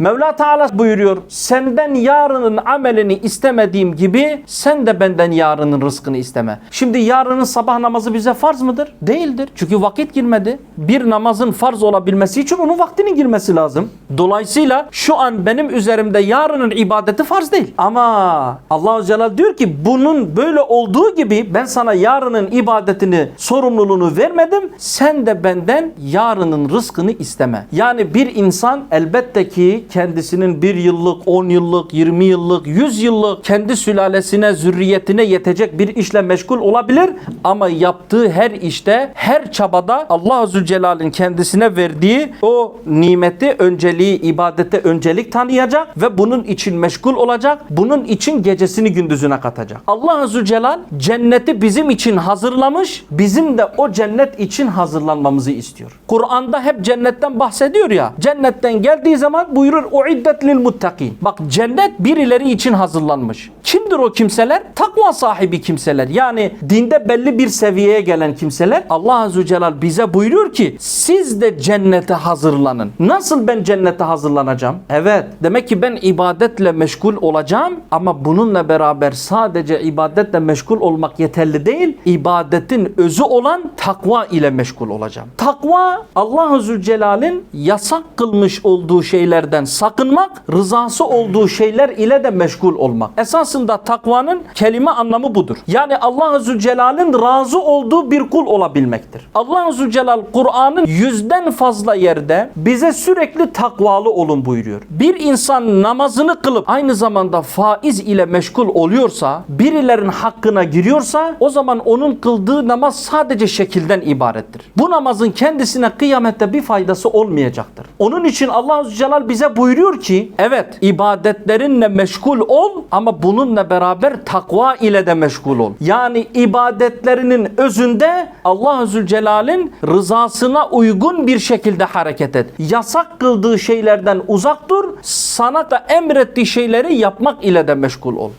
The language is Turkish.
Mevla Teala buyuruyor senden yarının amelini istemediğim gibi sen de benden yarının rızkını isteme. Şimdi yarının sabah namazı bize farz mıdır? Değildir. Çünkü vakit girmedi. Bir namazın farz olabilmesi için onun vaktinin girmesi lazım. Dolayısıyla şu an benim üzerimde yarının ibadeti farz değil. Ama Allahu Celal diyor ki bunun böyle olduğu gibi ben sana yarının ibadetini, sorumluluğunu vermedim. Sen de benden yarının rızkını isteme. Yani bir insan elbette ki kendisinin bir yıllık, 10 yıllık, 20 yıllık, 100 yıllık kendi sülalesine, zürriyetine yetecek bir işle meşgul olabilir. Ama yaptığı her işte, her çabada Allah Zülcelal'in kendisine verdiği o nimeti, önceliği, ibadete öncelik tanıyacak ve bunun için meşgul olacak. Bunun için gecesini gündüzüne katacak. Allah Zülcelal cenneti bizim için hazırlamış. Bizim de o cennet için hazırlanmamızı istiyor. Kur'an'da hep cennetten bahsediyor ya. Cennetten geldiği zaman buyurur uiddet lil muttakin. Bak cennet birileri için hazırlanmış. Kimdir o kimseler? Takva sahibi kimseler. Yani dinde belli bir seviyeye gelen kimseler. Allah Azze Celal bize buyuruyor ki siz de cennete hazırlanın. Nasıl ben cennete hazırlanacağım? Evet. Demek ki ben ibadetle meşgul olacağım ama bununla beraber sadece ibadetle meşgul olmak yeterli değil. İbadetin özü olan takva ile meşgul olacağım. Takva Allah Zülcelal'in yasak kılmış olduğu şeylerden sakınmak, rızası olduğu şeyler ile de meşgul olmak. Esasında takvanın kelime anlamı budur. Yani Allah Zülcelal'in razı olduğu bir kul olabilmektir. Allah Zülcelal Kur'an'ın yüzden fazla yerde bize sürekli takvalı olun buyuruyor. Bir insan namazını kılıp aynı zamanda faiz ile meşgul oluyorsa, birilerin hakkına giriyorsa o zaman onun kıldığı namaz sadece şekilden ibarettir. Bu namazın kendisine kıyamette bir faydası olmayacaktır. Onun için Allah Zülcelal bize buyuruyor ki evet ibadetlerinle meşgul ol ama bununla beraber takva ile de meşgul ol. Yani ibadetlerinin özünde Allah Zülcelal'in rızasına uygun bir şekilde hareket et. Yasak kıldığı şeylerden uzak dur. Sana da emrettiği şeyleri yapmak ile de meşgul ol.